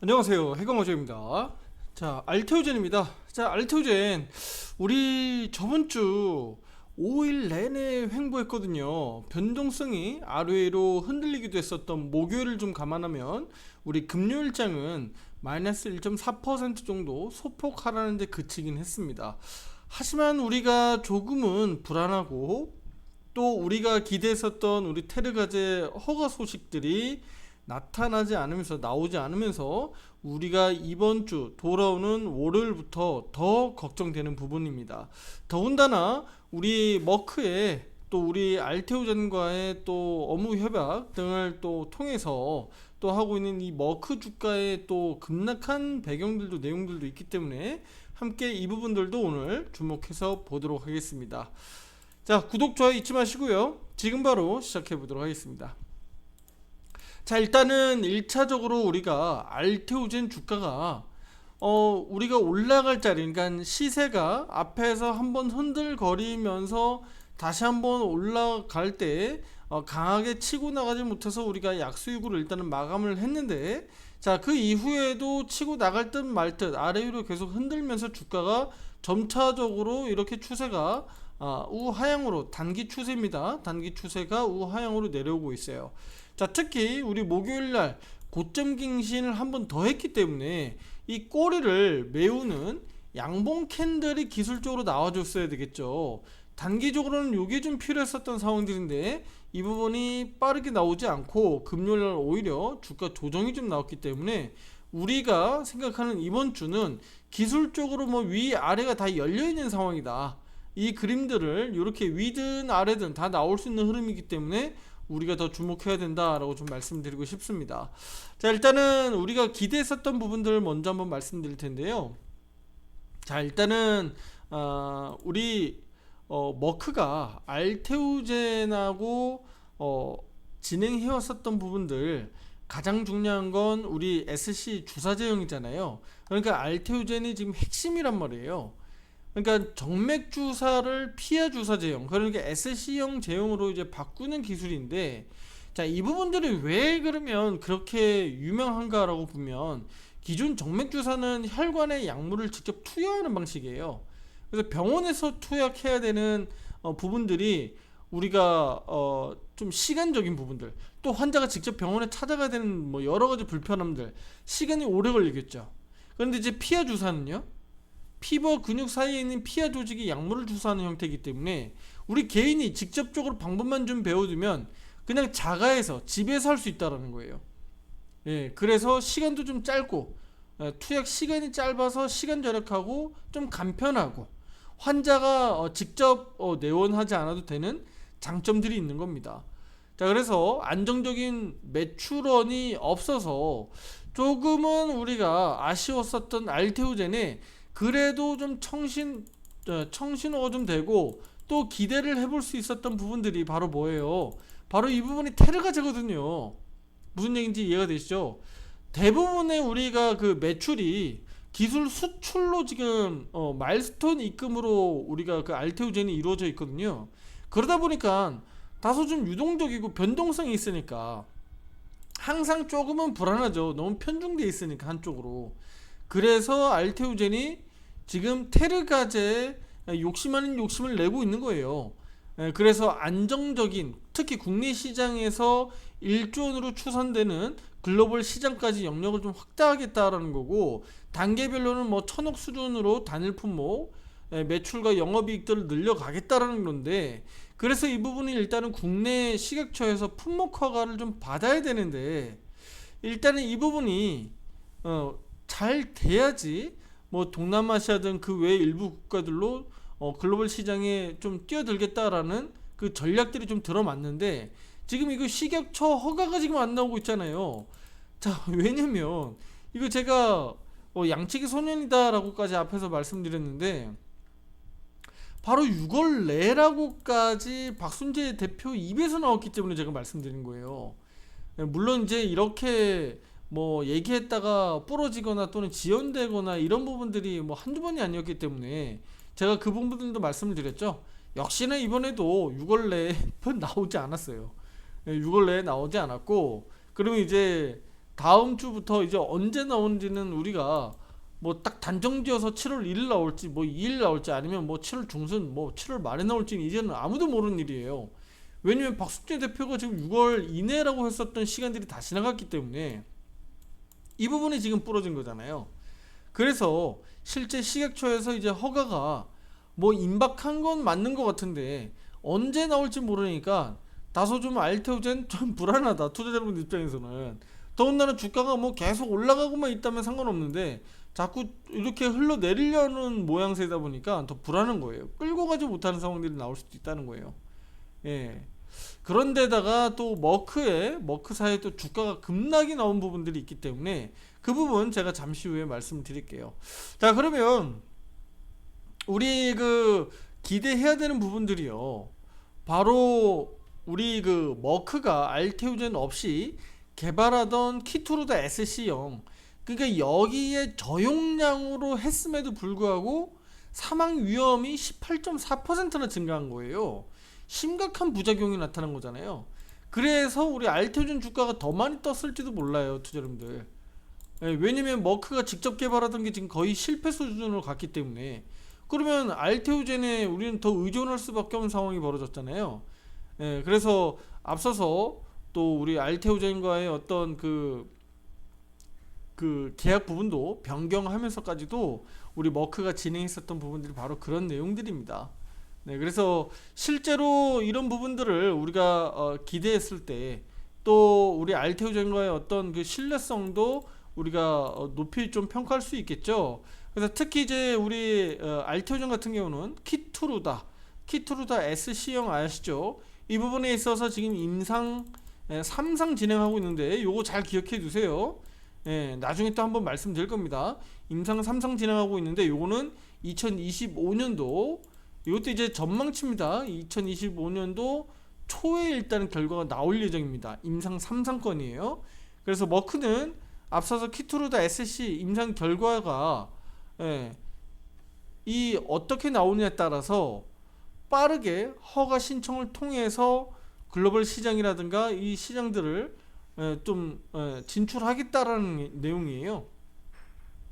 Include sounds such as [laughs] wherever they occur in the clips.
안녕하세요. 해경어제입니다. 자, 알테오젠입니다. 자, 알테오젠 우리 저번 주 5일 내내 횡보했거든요. 변동성이 아래로 흔들리기도 했었던 목요일을 좀 감안하면 우리 금요일장은 마이너스 1.4% 정도 소폭 하라는데 그치긴 했습니다. 하지만 우리가 조금은 불안하고 또 우리가 기대했었던 우리 테르가제 허가 소식들이 나타나지 않으면서 나오지 않으면서 우리가 이번 주 돌아오는 월요일부터 더 걱정되는 부분입니다. 더군다나 우리 머크에 또 우리 알테오젠과의 또 업무 협약 등을 또 통해서 또 하고 있는 이 머크 주가의 또 급락한 배경들도 내용들도 있기 때문에 함께 이 부분들도 오늘 주목해서 보도록 하겠습니다. 자, 구독, 좋아요 잊지 마시고요. 지금 바로 시작해 보도록 하겠습니다. 자, 일단은 1차적으로 우리가 알테오젠 주가가 어, 우리가 올라갈 자리, 그러니까 시세가 앞에서 한번 흔들거리면서 다시 한번 올라갈 때 어, 강하게 치고 나가지 못해서 우리가 약수익으로 일단은 마감을 했는데 자, 그 이후에도 치고 나갈 듯 말 듯 아래 위로 계속 흔들면서 주가가 점차적으로 이렇게 추세가 아, 우하향으로 단기 추세입니다. 단기 추세가 우하향으로 내려오고 있어요. 자, 특히 우리 목요일 날 고점 갱신을 한 번 더 했기 때문에 이 꼬리를 메우는 양봉 캔들이 기술적으로 나와줬어야 되겠죠. 단기적으로는 이게 좀 필요했었던 상황들인데 이 부분이 빠르게 나오지 않고 금요일 날 오히려 주가 조정이 좀 나왔기 때문에 우리가 생각하는 이번 주는 기술적으로 뭐 위 아래가 다 열려 있는 상황이다. 이 그림들을 이렇게 위든 아래든 다 나올 수 있는 흐름이기 때문에 우리가 더 주목해야 된다라고 좀 말씀드리고 싶습니다. 자, 일단은 우리가 기대했었던 부분들을 먼저 한번 말씀드릴 텐데요. 자, 일단은 어, 우리 어, 머크가 알테우젠하고 어, 진행해왔었던 부분들 가장 중요한 건 우리 SC 주사 제형이잖아요. 그러니까 알테우젠이 지금 핵심이란 말이에요. 그러니까 정맥 주사를 피하 주사 제형, 그러니까 SC형 제형으로 이제 바꾸는 기술인데, 자, 이 부분들이 왜 그러면 그렇게 유명한가라고 보면, 기존 정맥 주사는 혈관에 약물을 직접 투여하는 방식이에요. 그래서 병원에서 투약해야 되는 어, 부분들이 우리가 어, 좀 시간적인 부분들, 또 환자가 직접 병원에 찾아가야 되는 뭐 여러 가지 불편함들, 시간이 오래 걸리겠죠. 그런데 이제 피하 주사는요? 피부와 근육 사이에 있는 피하 조직이 약물을 주사하는 형태이기 때문에 우리 개인이 직접적으로 방법만 좀 배워두면 그냥 자가에서 집에서 할 수 있다라는 거예요. 예, 그래서 시간도 좀 짧고 예, 투약 시간이 짧아서 시간 절약하고 좀 간편하고 환자가 어, 직접 어, 내원하지 않아도 되는 장점들이 있는 겁니다. 자, 그래서 안정적인 매출원이 없어서 조금은 우리가 아쉬웠었던 알테오젠에 그래도 좀 청신 어, 청신호가 좀 되고 또 기대를 해볼 수 있었던 부분들이 바로 뭐예요? 바로 이 부분이 테르가 제거든요. 무슨 얘기인지 이해가 되시죠? 대부분의 우리가 그 매출이 기술 수출로 지금 어, 마일스톤 입금으로 우리가 그 알테오젠이 이루어져 있거든요. 그러다 보니까 다소 좀 유동적이고 변동성이 있으니까 항상 조금은 불안하죠. 너무 편중돼 있으니까 한쪽으로. 그래서 알테오젠이 지금 테르가제에 욕심 아닌 욕심을 내고 있는 거예요. 예, 그래서 안정적인 특히 국내 시장에서 1조 원으로 추산되는 글로벌 시장까지 영역을 좀 확대하겠다라는 거고 단계별로는 뭐 천억 수준으로 단일 품목 예, 매출과 영업이익들을 늘려가겠다라는 건데 그래서 이 부분이 일단은 국내 식약처에서 품목 허가를 좀 받아야 되는데 일단은 이 부분이 어, 잘 돼야지 뭐 동남아시아 등 그 외 일부 국가들로 어, 글로벌 시장에 좀 뛰어들겠다라는 그 전략들이 좀 들어맞는데 지금 이거 식약처 허가가 지금 안 나오고 있잖아요. 자 [laughs] 왜냐면 이거 제가 어, 양치기 소년이다라고까지 앞에서 말씀드렸는데 바로 6월 내라고까지 박순재 대표 입에서 나왔기 때문에 제가 말씀드린 거예요. 예, 물론 이제 이렇게 뭐 얘기했다가 부러지거나 또는 지연되거나 이런 부분들이 뭐 한두 번이 아니었기 때문에 제가 그 부분들도 말씀을 드렸죠. 역시나 이번에도 6월 내에 [laughs] 나오지 않았어요. 6월 내에 나오지 않았고 그러면 이제 다음 주부터 이제 언제 나오는지는 우리가 뭐 딱 단정지어서 7월 1일 나올지 뭐 2일 나올지 아니면 뭐 7월 중순 뭐 7월 말에 나올지는 이제는 아무도 모르는 일이에요. 왜냐면 박숙재 대표가 지금 6월 이내라고 했었던 시간들이 다 지나갔기 때문에 이 부분이 지금 부러진 거잖아요. 그래서 실제 식약처에서 이제 허가가 뭐 임박한 건 맞는 것 같은데 언제 나올지 모르니까 다소 좀 알테오젠 좀 [laughs] 불안하다 투자자분 입장에서는. 더군다나 주가가 뭐 계속 올라가고만 있다면 상관없는데 자꾸 이렇게 흘러내리려는 모양새다 보니까 더 불안한 거예요. 끌고 가지 못하는 상황들이 나올 수도 있다는 거예요. 예 그런데다가 또 머크에 머크사에 또 주가가 급락이 나온 부분들이 있기 때문에 그 부분 제가 잠시 후에 말씀드릴게요 자 그러면 우리 그 기대해야 되는 부분들이요. 바로 우리 그 머크가 알테오젠 없이 개발하던 키투르다 SC형 그러니까 여기에 저용량으로 했음에도 불구하고 사망 위험이 18.4%나 증가한 거예요. 심각한 부작용이 나타난 거잖아요. 그래서 우리 알테오젠 주가가 더 많이 떴을지도 몰라요, 투자자분들. 예, 왜냐면 머크가 직접 개발하던 게 지금 거의 실패 수준으로 갔기 때문에 그러면 알테오젠에 우리는 더 의존할 수밖에 없는 상황이 벌어졌잖아요. 예, 그래서 앞서서 또 우리 알테오젠과의 어떤 그, 그 계약 부분도 변경하면서까지도 우리 머크가 진행했었던 부분들이 바로 그런 내용들입니다. 네, 그래서 실제로 이런 부분들을 우리가 어, 기대했을 때 또 우리 알테오젠과의 어떤 그 신뢰성도 우리가 어, 높이 좀 평가할 수 있겠죠. 그래서 특히 이제 우리 어, 알테오전 같은 경우는 키투루다, 키투루다 SC형 아시죠? 이 부분에 있어서 지금 임상 예, 3상 진행하고 있는데 요거 잘 기억해 두세요. 예, 나중에 또 한번 말씀드릴 겁니다. 임상 3상 진행하고 있는데 요거는 2025년도 이것도 이제 전망치입니다. 2025년도 초에 일단 결과가 나올 예정입니다. 임상 3상권이에요. 그래서 머크는 앞서서 키투르다 SC 임상 결과가 예, 이 어떻게 나오느냐에 따라서 빠르게 허가 신청을 통해서 글로벌 시장이라든가 이 시장들을 예, 좀 예, 진출하겠다라는 내용이에요.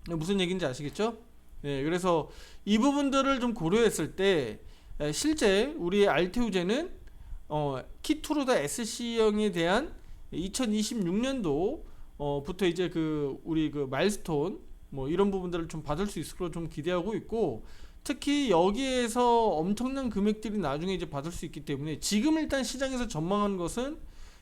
예, 무슨 얘기인지 아시겠죠? 예, 그래서 이 부분들을 좀 고려했을 때 예, 실제 우리 알테우제는 어, 키투르다 SC형에 대한 2026년도 어, 부터 이제 그 우리 그 마일스톤 뭐 이런 부분들을 좀 받을 수 있을 걸로 좀 기대하고 있고 특히 여기에서 엄청난 금액들이 나중에 이제 받을 수 있기 때문에 지금 일단 시장에서 전망하는 것은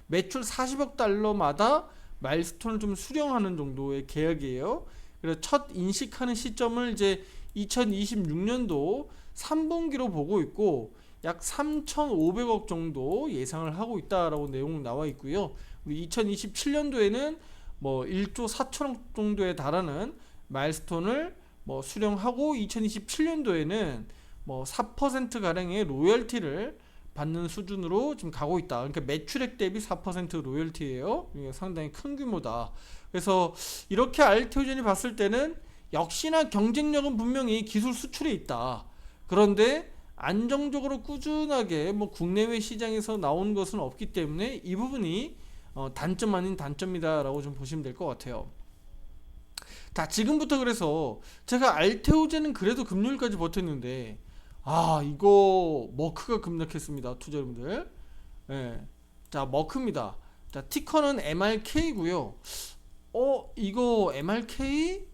매출 40억 달러마다 마일스톤을 좀 수령하는 정도의 계약이에요. 그래서 첫 인식하는 시점을 이제 2026년도 3분기로 보고 있고 약 3,500억 정도 예상을 하고 있다라고 내용 나와 있고요. 우리 2027년도에는 뭐 1조 4천억 정도에 달하는 마일스톤을 뭐 수령하고 2027년도에는 뭐 4% 가량의 로열티를 받는 수준으로 지금 가고 있다. 그러니까 매출액 대비 4% 로열티예요. 이게 상당히 큰 규모다. 그래서 이렇게 알테오젠이 봤을 때는 역시나 경쟁력은 분명히 기술 수출에 있다. 그런데 안정적으로 꾸준하게 뭐 국내외 시장에서 나온 것은 없기 때문에 이 부분이 어, 단점 아닌 단점이다라고 좀 보시면 될 것 같아요. 자 지금부터 그래서 제가 알테오제는 그래도 금요일까지 버텼는데 아 이거 머크가 급락했습니다 투자 여러분들 예. 자 머크입니다 자 티커는 MRK고요 어 이거 MRK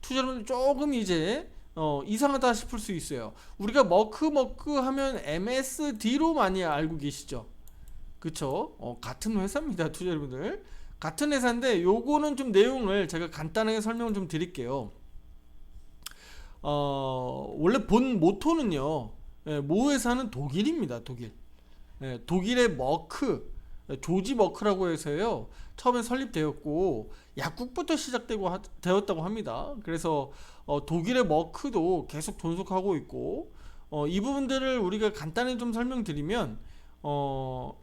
투자 여러분들 조금 이제 어, 이상하다 싶을 수 있어요 우리가 머크 머크 하면 MSD로 많이 알고 계시죠 그쵸 어, 같은 회사입니다 투자 여러분들 같은 회사인데 요거는 좀 내용을 제가 간단하게 설명을 좀 드릴게요. 어, 원래 본 모토는요. 예, 모 회사는 독일입니다. 독일. 예, 독일의 머크 예, 조지 머크라고 해서요. 처음에 설립되었고 약국부터 시작되고 하, 되었다고 합니다. 그래서 어, 독일의 머크도 계속 존속하고 있고 어, 이 부분들을 우리가 간단히 좀 설명드리면 어,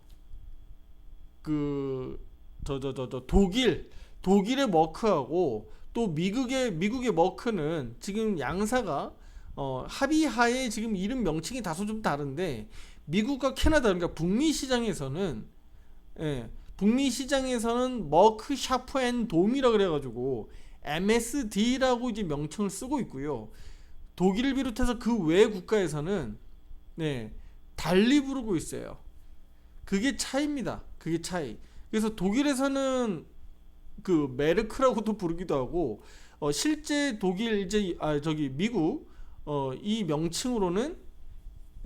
그 저저저 저 독일 독일의 머크하고 또 미국의 미국의 머크는 지금 양사가 어, 합의하에 지금 이름 명칭이 다소 좀 다른데 미국과 캐나다 그러니까 북미 시장에서는 예, 북미 시장에서는 머크 샤프 앤 돔이라 그래가지고 MSD라고 이제 명칭을 쓰고 있고요. 독일을 비롯해서 그 외 국가에서는 네 달리 부르고 있어요. 그게 차이입니다. 그게 차이. 그래서 독일에서는 그 메르크라고도 부르기도 하고 어, 실제 독일 이제 아 저기 미국 어, 이 명칭으로는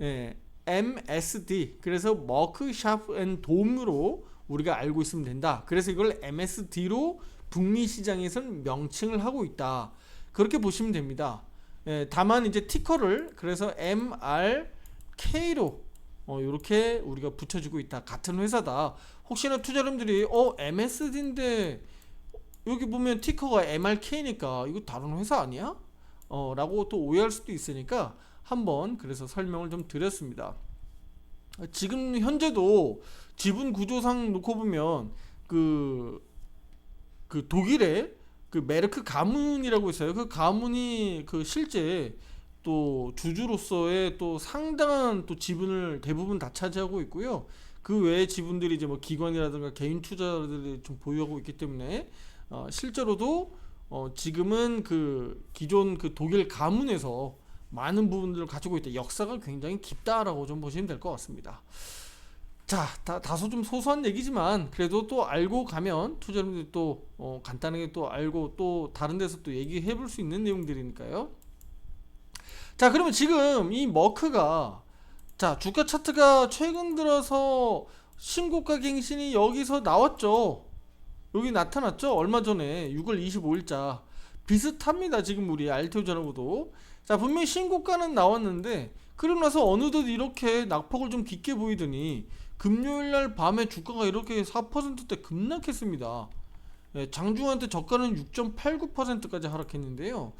예, MSD 그래서 머크 샤프 앤 돔으로 우리가 알고 있으면 된다. 그래서 이걸 MSD로 북미 시장에서는 명칭을 하고 있다. 그렇게 보시면 됩니다. 예, 다만 이제 티커를 그래서 MRK로 어, 이렇게 우리가 붙여주고 있다. 같은 회사다. 혹시나 투자자분들이 어 MSD인데 여기 보면 티커가 MRK니까 이거 다른 회사 아니야? 어, 라고 또 오해할 수도 있으니까 한번 그래서 설명을 좀 드렸습니다. 지금 현재도 지분 구조상 놓고 보면 그, 그 독일의 그 메르크 가문이라고 있어요. 그 가문이 그 실제 또 주주로서의 또 상당한 또 지분을 대부분 다 차지하고 있고요. 그 외에 지분들이 이제 뭐 기관이라든가 개인 투자자들이 좀 보유하고 있기 때문에 어, 실제로도 어, 지금은 그 기존 그 독일 가문에서 많은 부분들을 가지고 있다. 역사가 굉장히 깊다라고 좀 보시면 될 것 같습니다. 자, 다, 다소 좀 소소한 얘기지만 그래도 또 알고 가면 투자자분들이 또 어, 간단하게 또 알고 또 다른 데서 또 얘기해 볼 수 있는 내용들이니까요. 자, 그러면 지금 이 머크가 자, 주가 차트가 최근 들어서 신고가 갱신이 여기서 나왔죠. 여기 나타났죠? 얼마 전에 6월 25일자 비슷합니다. 지금 우리 알테오 전하고도 자 분명히 신고가는 나왔는데 그러고 나서 어느덧 이렇게 낙폭을 좀 깊게 보이더니 금요일날 밤에 주가가 이렇게 4%대 급락했습니다. 예, 장중한테 저가는 6.89%까지 하락했는데요.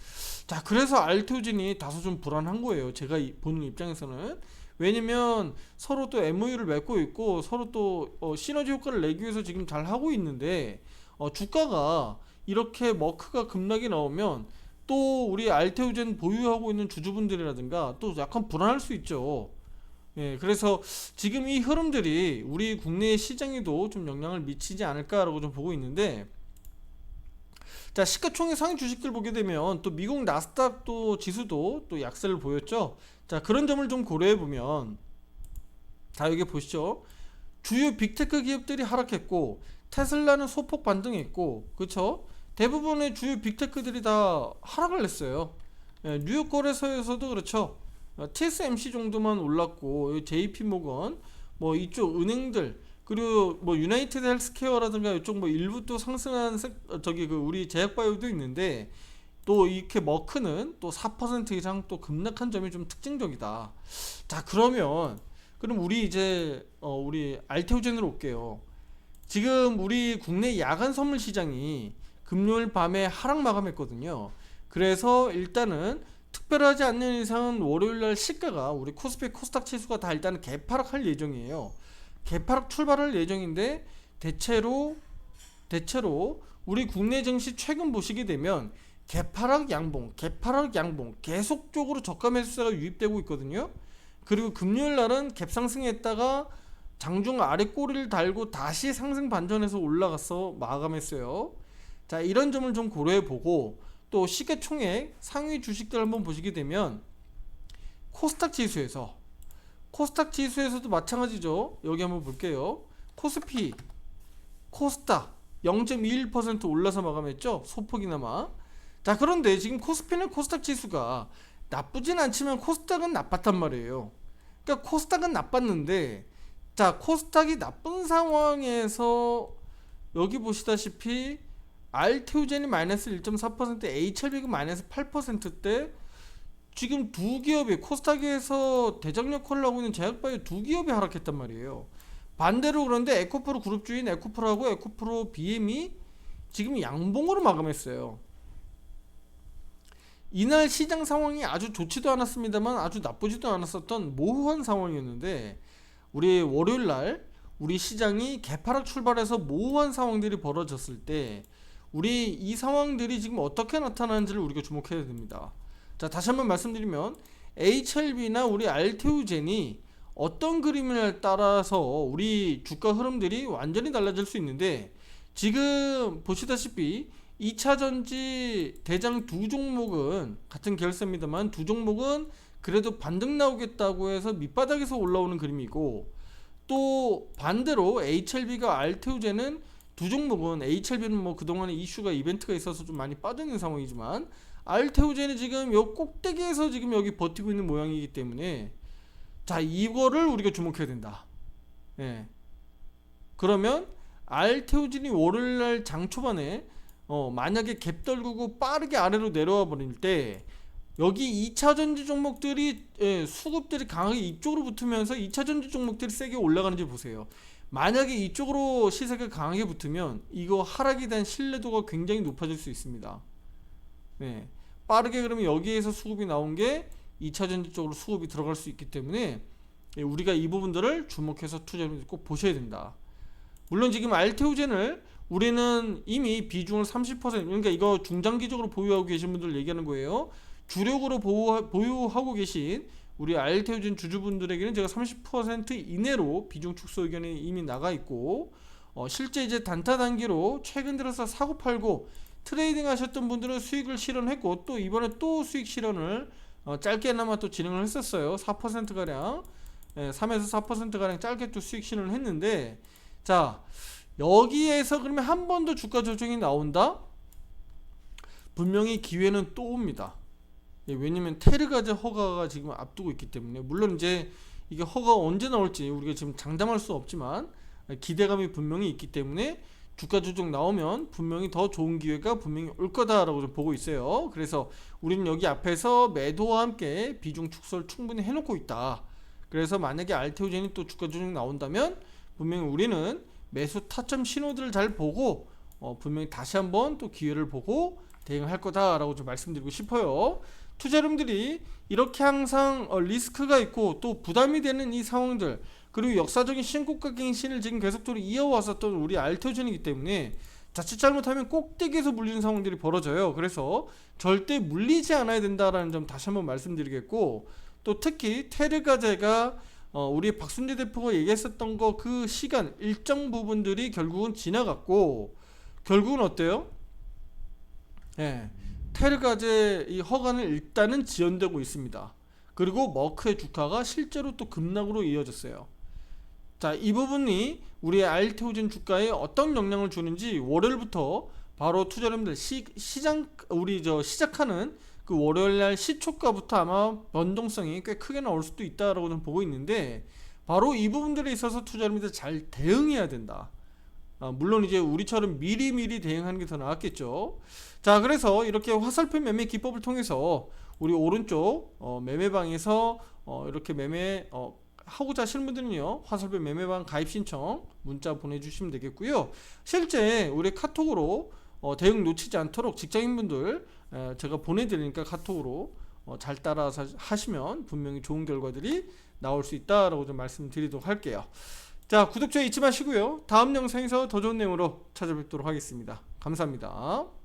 자 그래서 알테오진이 다소 좀 불안한 거예요. 제가 이- 보는 입장에서는 왜냐면 서로 또 MOU를 맺고 있고 서로 또 어, 시너지 효과를 내기 위해서 지금 잘 하고 있는데 어, 주가가 이렇게 머크가 급락이 나오면 또 우리 알테오젠 보유하고 있는 주주분들이라든가 또 약간 불안할 수 있죠. 예, 그래서 지금 이 흐름들이 우리 국내 시장에도 좀 영향을 미치지 않을까라고 좀 보고 있는데 자 시가총액 상위 주식들 보게 되면 또 미국 나스닥 또 지수도 또 약세를 보였죠. 자 그런 점을 좀 고려해 보면 자 여기 보시죠. 주요 빅테크 기업들이 하락했고 테슬라는 소폭 반등했고 그쵸 대부분의 주요 빅테크들이 다 하락을 했어요. 예, 뉴욕 거래소에서도 그렇죠. 어, TSMC 정도만 올랐고 JP 모건 뭐 이쪽 은행들 그리고 뭐 유나이티드 헬스케어라든가 이쪽 뭐 일부 또 상승한 섹, 어, 저기 그 우리 제약바이오도 있는데 또 이렇게 머크는 또 4% 이상 또 급락한 점이 좀 특징적이다. 자 그러면 그럼 우리 이제 어 우리 알테오젠으로 올게요. 지금 우리 국내 야간 선물 시장이 금요일 밤에 하락 마감했거든요. 그래서 일단은 특별하지 않는 이상은 월요일 날 시가가 우리 코스피 코스닥 지수가 다 일단은 개파락할 예정이에요. 개파락 출발할 예정인데 대체로 대체로 우리 국내 증시 최근 보시게 되면 개파락 양봉, 개파락 양봉 계속적으로 저가 매수세가 유입되고 있거든요. 그리고 금요일 날은 갭상승했다가 장중 아래 꼬리를 달고 다시 상승 반전해서 올라가서 마감했어요. 자, 이런 점을 좀 고려해 보고 또 시가총액 상위 주식들 한번 보시게 되면 코스닥 지수에서 코스닥 지수에서도 마찬가지죠. 여기 한번 볼게요. 코스피, 코스닥 0.21% 올라서 마감했죠. 소폭이나마. 자, 그런데 지금 코스피는 코스닥 지수가 나쁘진 않지만 코스닥은 나빴단 말이에요. 그러니까 코스닥은 나빴는데 자, 코스닥이 나쁜 상황에서 여기 보시다시피 알테오젠이 마이너스 1.4% HLB가 마이너스 8%대 지금 두 기업이 코스닥에서 대장 역할을 하고 있는 제약바이오 두 기업이 하락했단 말이에요. 반대로 그런데 에코프로 그룹 주인 에코프로하고 에코프로 BM이 지금 양봉으로 마감했어요. 이날 시장 상황이 아주 좋지도 않았습니다만 아주 나쁘지도 않았었던 모호한 상황이었는데 우리 월요일 날 우리 시장이 개파락 출발해서 모호한 상황들이 벌어졌을 때 우리 이 상황들이 지금 어떻게 나타나는지를 우리가 주목해야 됩니다. 자 다시 한번 말씀드리면 HLB나 우리 알테우젠이 어떤 그림을 따라서 우리 주가 흐름들이 완전히 달라질 수 있는데 지금 보시다시피 2차 전지 대장 두 종목은 같은 결세입니다만 두 종목은 그래도 반등 나오겠다고 해서 밑바닥에서 올라오는 그림이고 또 반대로 HLB가 알테우제는 두 종목은 HLB는 뭐 그동안에 이슈가 이벤트가 있어서 좀 많이 빠져있는 상황이지만 알테우제는 지금 요 꼭대기에서 지금 여기 버티고 있는 모양이기 때문에 자 이거를 우리가 주목해야 된다. 예. 그러면 알테우진이 월요일날 장 초반에 어 만약에 갭 떨구고 빠르게 아래로 내려와 버릴 때 여기 2차 전지 종목들이 예, 수급들이 강하게 이쪽으로 붙으면서 2차 전지 종목들이 세게 올라가는지 보세요. 만약에 이쪽으로 시세가 강하게 붙으면 이거 하락에 대한 신뢰도가 굉장히 높아질 수 있습니다. 네. 빠르게 그러면 여기에서 수급이 나온 게 2차 전지 쪽으로 수급이 들어갈 수 있기 때문에 예, 우리가 이 부분들을 주목해서 투자를 꼭 보셔야 된다. 물론 지금 알테오젠을 우리는 이미 비중을 30% 그러니까 이거 중장기적으로 보유하고 계신 분들 얘기하는 거예요. 주력으로 보유, 보유하고 계신 우리 알테오젠 주주분들에게는 제가 30% 이내로 비중 축소 의견이 이미 나가 있고 어, 실제 이제 단타 단기로 최근 들어서 사고 팔고 트레이딩 하셨던 분들은 수익을 실현했고 또 이번에 또 수익 실현을 어, 짧게나마 또 진행을 했었어요. 4% 가량, 예, 3에서 4% 가량 짧게 또 수익 실현을 했는데, 자 여기에서 그러면 한 번 더 주가 조정이 나온다? 분명히 기회는 또 옵니다. 예, 왜냐면 테르가제 허가가 지금 앞두고 있기 때문에 물론 이제 이게 허가 언제 나올지 우리가 지금 장담할 수 없지만 기대감이 분명히 있기 때문에 주가 조정 나오면 분명히 더 좋은 기회가 분명히 올 거다라고 좀 보고 있어요. 그래서 우리는 여기 앞에서 매도와 함께 비중 축소를 충분히 해놓고 있다. 그래서 만약에 알테오젠이 또 주가 조정 나온다면 분명히 우리는 매수 타점 신호들을 잘 보고 어, 분명히 다시 한번 또 기회를 보고 대응할 거다라고 좀 말씀드리고 싶어요. 투자자분들이 이렇게 항상 어, 리스크가 있고 또 부담이 되는 이 상황들 그리고 역사적인 신고가 갱신을 지금 계속적으로 이어왔었던 우리 알테오젠이기 때문에 자칫 잘못하면 꼭대기에서 물리는 상황들이 벌어져요. 그래서 절대 물리지 않아야 된다라는 점 다시 한번 말씀드리겠고 또 특히 테르가제가 어, 우리 박순재 대표가 얘기했었던 거 그 시간 일정 부분들이 결국은 지나갔고 결국은 어때요? 예. 테르가제 이 허가는 일단은 지연되고 있습니다. 그리고 머크의 주가가 실제로 또 급락으로 이어졌어요. 자, 이 부분이 우리 알테오젠 주가에 어떤 영향을 주는지 월요일부터 바로 투자자분들 시, 시장 우리 저 시작하는 그 월요일 날 시초가부터 아마 변동성이 꽤 크게 나올 수도 있다라고 좀 보고 있는데 바로 이 부분들에 있어서 투자자분들 잘 대응해야 된다. 아, 물론 이제 우리처럼 미리미리 대응하는 게 더 나았겠죠. 자, 그래서 이렇게 화살표 매매 기법을 통해서 우리 오른쪽 어, 매매방에서 어, 이렇게 매매 어, 하고자 하시는 분들은요 화살표 매매방 가입 신청 문자 보내주시면 되겠고요 실제 우리 카톡으로 어, 대응 놓치지 않도록 직장인분들 에, 제가 보내드리니까 카톡으로 어, 잘 따라서 하시면 분명히 좋은 결과들이 나올 수 있다라고 좀 말씀드리도록 할게요 자 구독, 좋아요 잊지 마시고요. 다음 영상에서 더 좋은 내용으로 찾아뵙도록 하겠습니다. 감사합니다